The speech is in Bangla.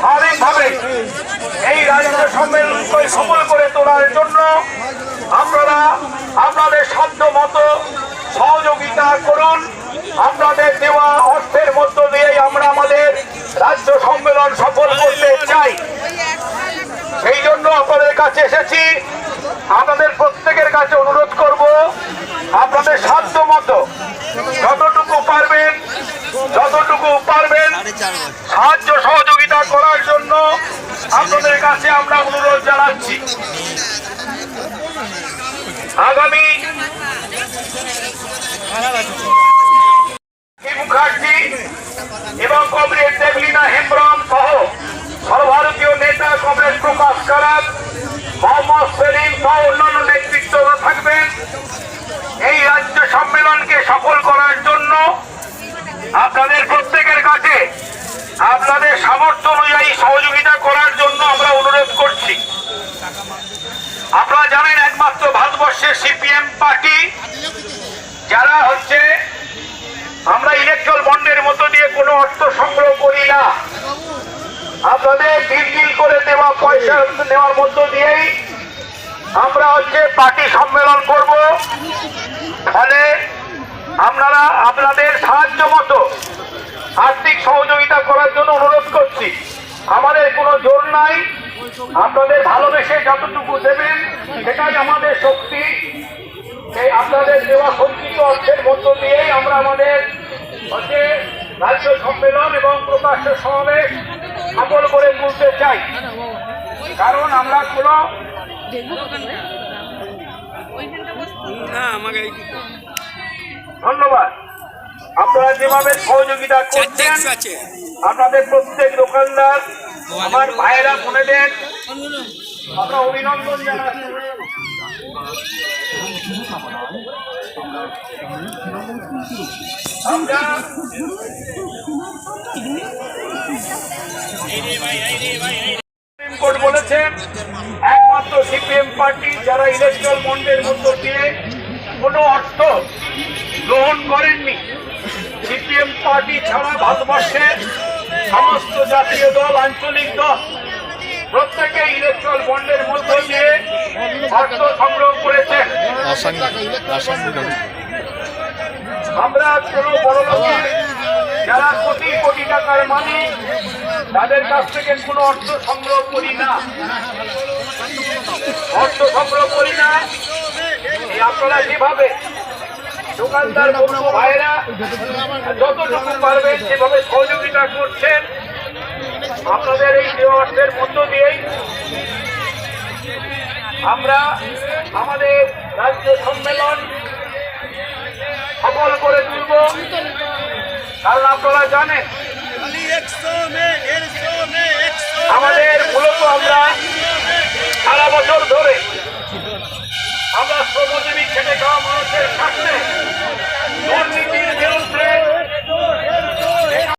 স্বাভাবিকভাবে এই রাজ্য সম্মেলনকে সফল করে তোলার জন্য আপনারা আপনাদের সাধ্য মতো সহযোগিতা করুন। আপনাদের দেওয়া অর্থের মধ্য দিয়েই আমরা আমাদের রাজ্য সম্মেলন সফল করতে চাই। সেই জন্য আপনাদের কাছে এসেছি। আপনাদের প্রত্যেকের কাছে অনুরোধ করব, আপনাদের সাধ্য মতো যতটুকু পারবেন যতটুকু পারবেন, সাহায্য আপনাদের কাছে আমরা অনুরোধ জানাচ্ছি। আগামী মুখার্জি এবং কমরেড দেবলিনা হেমব্রম সহ সর্বভারতীয় নেতা কমরেড প্রকাশ কারাত মোহাম্মদ সেলিম সহ অন্যান্য নেতৃত্বরা থাকবেন। এই রাজ্য সম্মেলনকে সফল করার জন্য আপনাদের প্রত্যেকের কাছে আপনাদের সামর্থ্য অনুযায়ী সহযোগিতা করার জন্য আমরা অনুরোধ করছি আপনারা জানেন একমাত্র ভারতবর্ষের সিপিএম পার্টি, যারা হচ্ছে আমরা ইলেকট্রাল বন্ডের মতো দিয়ে কোনো অর্থ সংগ্রহ করি না। আপনাদের বিল বিল করে দেওয়া পয়সা নেওয়ার মধ্য দিয়েই আমরা হচ্ছে পার্টি সম্মেলন করব। ফলে আপনারা, আপনাদের সাহায্য মতো আর্থিক সহযোগিতা করার জন্য অনুরোধ করছি আমাদের কোনো জোর নাই আপনাদের ভালোবেসে যতটুকু দেবেন সেটাই আমাদের শক্তি। সেই আপনাদের দেওয়া সঞ্চিত অর্থের মধ্য দিয়েই আমরা আমাদের হচ্ছে রাজ্য সম্মেলন এবং প্রকাশ্য সমাবেশ সফল করে তুলতে চাই। কারণ আমরা কোনো ধন্যবাদ। আপনারা যেভাবে সহযোগিতা করছেন আপনাদের প্রত্যেক দোকানদার আমার ভাইয়েরা বোনেদের আমরা অভিনন্দন জানাচ্ছি। কোর্ট বলেছেন, একমাত্র সিপিএম পার্টি যারা ইলেকট্রাল বন্ডের মধ্য দিয়ে কোনো অর্থ গ্রহণ করেননি। সিপিএম পার্টি ছাড়া ভারতবর্ষের সমস্ত জাতীয় দল, আঞ্চলিক দল প্রত্যেকে ইলেকট্রাল বন্ডের মধ্য দিয়ে অর্থ সংগ্রহ করেছেন। আমরা কোনো বড় লোকের যারা কোটি কোটি টাকার মালিক তাদের কাছ থেকে কোনো অর্থ সংগ্রহ করি না। অর্থ সংগ্রহ করি না। আপনারা যেভাবে দোকানদার বন্ধু ভাইরা যতটুকু পারবেন যেভাবে সহযোগিতা করছেন আপনাদের এই দেওয়া অর্থের মধ্য সফল করে তুলব। কারণ আপনারা জানেন, আমাদের মূলত আমরা সারা বছর ধরে আমরা শ্রমজীবী খেটে খাওয়া মানুষের স্বার্থে দুর্নীতি